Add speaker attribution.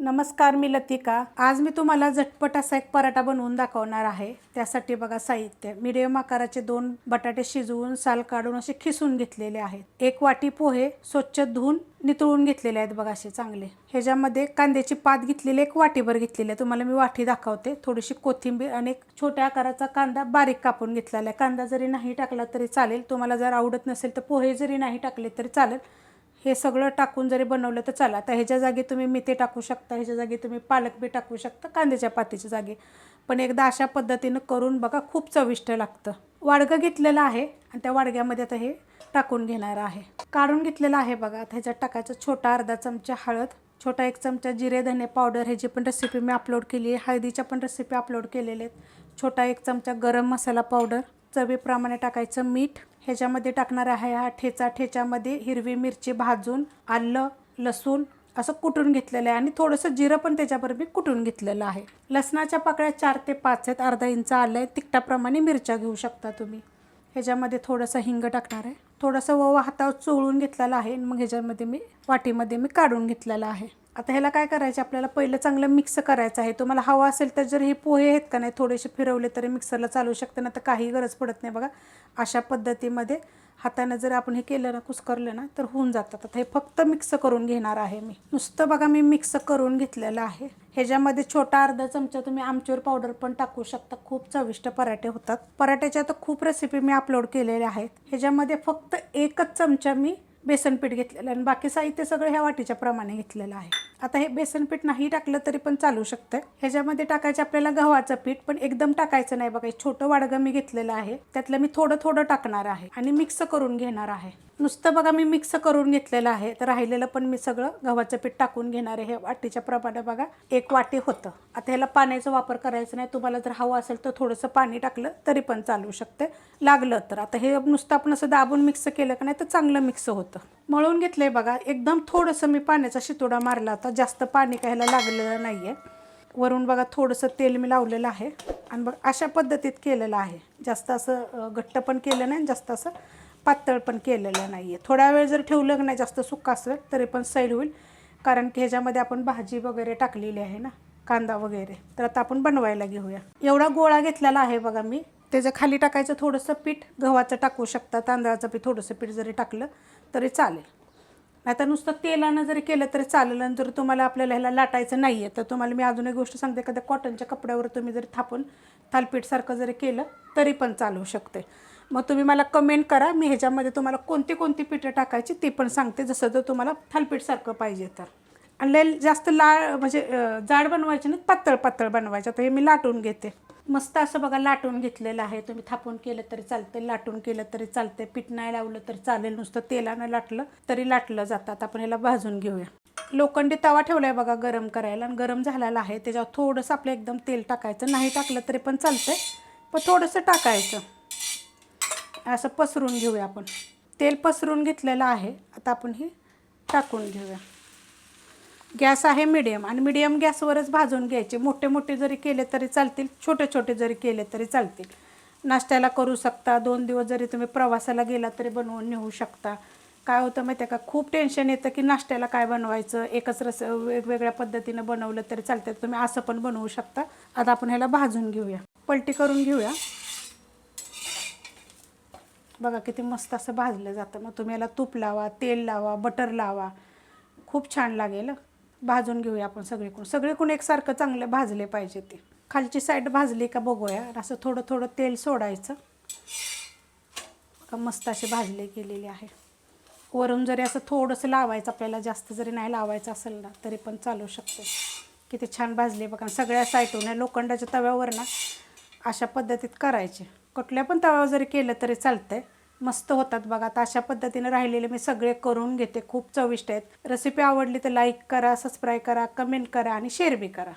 Speaker 1: नमस्कार मी लतिका. आज मी तुम्हाला झटपट असा एक पराठा बनवून दाखवणार आहे. त्यासाठी बघा साहित्य. मिडियम आकाराचे दोन बटाटे शिजवून साल काढून असे खिसून घेतलेले आहेत. एक वाटी पोहे स्वच्छ धुवून नितळून घेतलेले आहेत बघा असे चांगले. ह्याच्यामध्ये कांद्याची पात घेतलेली एक वाटीभर घेतलेली आहे. तुम्हाला मी वाटी दाखवते. थोडीशी कोथिंबीर आणि एक छोट्या आकाराचा कांदा बारीक कापून घेतलेला आहे. कांदा जरी नाही टाकला तरी चालेल. तुम्हाला जर आवडत नसेल तर पोहे जरी नाही टाकले तरी चालेल. हे सगळं टाकून जरी बनवलं तर चला. तर ह्याच्या जागी तुम्ही मेथी टाकू शकता ह्याच्या जागी तुम्ही पालक बी टाकू शकता कांद्याच्या पातीच्या जागी. पण एकदा अशा पद्धतीनं करून बघा खूप चविष्ट लागतं. वाडगं घेतलेलं आहे आणि त्या वाडग्यामध्ये आता हे टाकून घेणार आहे. काढून घेतलेलं आहे बघा. आता ह्याच्यात टाकायचं छोटा अर्धा चमचा हळद छोटा एक चमचा जिरे धने पावडर ह्याची पण रेसिपी मी अपलोड केली आहे. हळदीच्या पण रेसिपी अपलोड केलेल्या आहेत. छोटा एक चमचा गरम मसाला पावडर चवीप्रमाणे टाकायचं मीठ. ह्याच्यामध्ये टाकणार आहे हा ठेचा. ठेच्यामध्ये हिरवी मिरची भाजून आलं लसूण असं कुटून घेतलेलं आहे. आणि थोडंसं जिरं पण त्याच्याबरोबर कुटून घेतलेलं आहे. लसणाच्या पाकळ्या चार ते पाच आहेत. अर्धा इंच आलं आहे. तिखटाप्रमाणे मिरच्या घेऊ शकता तुम्ही. ह्याच्यामध्ये थोडंसं हिंग टाकणार आहे. थोडंसं ओवा हातावर चोळून घेतलेलं आहे. मग ह्याच्यामध्ये मी वाटीमध्ये मी काढून घेतलेलं आहे. आता ह्याला काय करायचं? आपल्याला पहिलं चांगलं मिक्स करायचं आहे. तुम्हाला हवं असेल तर जर हे पोहे आहेत का नाही थोडेसे फिरवले तरी मिक्सरला चालू शकते ना तर काही गरज पडत नाही बघा. अशा पद्धतीमध्ये हातानं जर आपण हे केलं ना कुस्करलं ना तर होऊन जातात आता हे फक्त मिक्स करून घेणार आहे मी. नुसतं बघा मी मिक्स करून घेतलेलं आहे. ह्याच्यामध्ये छोटा अर्धा चमचा तुम्ही आमचूर पावडर पण टाकू शकता. खूप चविष्ट पराठे होतात. पराठ्याच्या तर खूप रेसिपी मी अपलोड केलेल्या आहेत. ह्याच्यामध्ये फक्त एकच चमचा मी बेसनपीठ घेतलेलं आणि बाकी साहित्य सगळं ह्या वाटीच्या प्रमाणे घेतलेलं आहे. आता हे बेसनपीठ नाही टाकलं तरी पण चालू शकतं. ह्याच्यामध्ये टाकायचं आपल्याला गव्हाचं पीठ पण एकदम टाकायचं नाही बघा. छोटं वाडगं मी घेतलेलं आहे. त्यातलं मी थोडं थोडं टाकणार आहे आणि मिक्स करून घेणार आहे. नुसतं बघा मी मिक्स करून घेतलेलं आहे. तर राहिलेलं पण मी सगळं गव्हाचं पीठ टाकून घेणार आहे. हे वाटीच्या प्रमाणे बघा एक वाटी होतं. आता ह्याला पाण्याचा वापर करायचा नाही. तुम्हाला जर हवं असेल तर थोडंसं पाणी टाकलं तरी पण चालू शकते. लागलं तर. आता हे नुसतं आपण असं दाबून मिक्स केलं का नाही तर चांगलं मिक्स होतं. मळून घेतलं आहे बघा एकदम थोडंसं मी पाण्याचा शितोडा मारला होता. जास्त पाणी काय ह्याला लागलेलं नाही आहे वरून बघा थोडंसं तेल मी लावलेलं आहे. आणि बघ अशा पद्धतीत केलेलं आहे. जास्त असं घट्ट पण केलं नाही जास्त असं पातळ पण केलेलं नाही आहे थोडा वेळ जर ठेवलं की नाही जास्त सुक्का असेल तरी पण सैल होईल. कारण की ह्याच्यामध्ये आपण भाजी वगैरे टाकलेली आहे ना कांदा वगैरे. तर आता आपण बनवायला घेऊया. एवढा गोळा घेतलेला आहे बघा मी. त्याच्याखाली टाकायचं थोडंसं पीठ. गव्हाचं टाकू शकता तांदळाचं पीठ थोडंसं पीठ जरी टाकलं तरी चालेल. नाहीतर नुसतं तेलानं जरी केलं तरी चालेल. आणि जर तुम्हाला आपल्याला ह्याला लाटायचं नाही आहे तर तुम्हाला मी अजून एक गोष्ट सांगते. एखाद्या कॉटनच्या कपड्यावर तुम्ही जरी थापून थालपीठसारखं जरी केलं तरी पण चालू शकते. मग तुम्ही मला कमेंट करा. मी ह्याच्यामध्ये तुम्हाला कोणती कोणती पिठं टाकायची ती पण सांगते. जसं जर तुम्हाला थालपीठसारखं पाहिजे तर. आणि लय जास्त लाळ म्हणजे जाड बनवायचे नाही पातळ पातळ बनवायचं. तर हे मी लाटून घेते. मस्त असं बघा लाटून घेतलेलं आहे. तुम्ही थापून केलं तरी चालतं लाटून केलं तरी चालतंय. पीठ नाही लावलं तरी चालेल. नुसतं तेलानं लाटलं तरी लाटलं जातं. आता आपण ह्याला भाजून घेऊया. लोखंडी तवा ठेवलाय बघा गरम करायला. आणि गरम झालेला आहे. त्याच्यावर थोडंसं आपलं एकदम तेल टाकायचं. नाही टाकलं तरी पण चालतंय. पण थोडंसं टाकायचं. असं पसरून घेऊया आपण. तेल पसरून घेतलेलं आहे. आता आपण हे टाकून घेऊया. गॅस आहे मिडियम आणि मिडियम गॅसवरच भाजून घ्यायचे. मोठे मोठे जरी केले तरी चालतील छोटे छोटे जरी केले तरी चालतील. नाश्त्याला करू शकता. दोन दिवस जरी तुम्ही प्रवासाला गेला तरी बनवून नेऊ शकता. काय होतं माहिती आहे का? खूप टेन्शन येतं की नाश्त्याला काय बनवायचं? एकच रस वेगवेगळ्या पद्धतीनं बनवलं तरी चालतं तुम्ही असं पण बनवू शकता. आता आपण ह्याला भाजून घेऊया. पलटी करून घेऊया. बघा किती मस्त असं भाजलं जातं. मग तुम्ही याला तूप लावा तेल लावा बटर लावा. खूप छान लागेल. भाजून घेऊया आपण सगळीकडून. सगळीकडून एकसारखं चांगलं भाजले पाहिजे ते. खालची साईड भाजली का बघूया. असं थोडं थोडं तेल सोडायचं. का मस्त असे भाजले गेलेले आहे. वरून जरी असं थोडंसं लावायचं आपल्याला जास्त जरी नाही लावायचं असेल ना तरी पण चालू शकते. किती छान भाजले बघा. सगळ्या साईटून या लोखंडाच्या तव्यावर ना अशा पद्धतीत करायचे. कुठल्या पण तव्यावर जरी केलं तरी चालतंय. मस्त होतात बघा. आता अशा पद्धतीने राहिलेले मी सगळे करून घेते. खूप चविष्ट आहेत. रेसिपी आवडली तर लाईक करा सबस्क्राईब करा कमेंट करा आणि शेअर बी करा.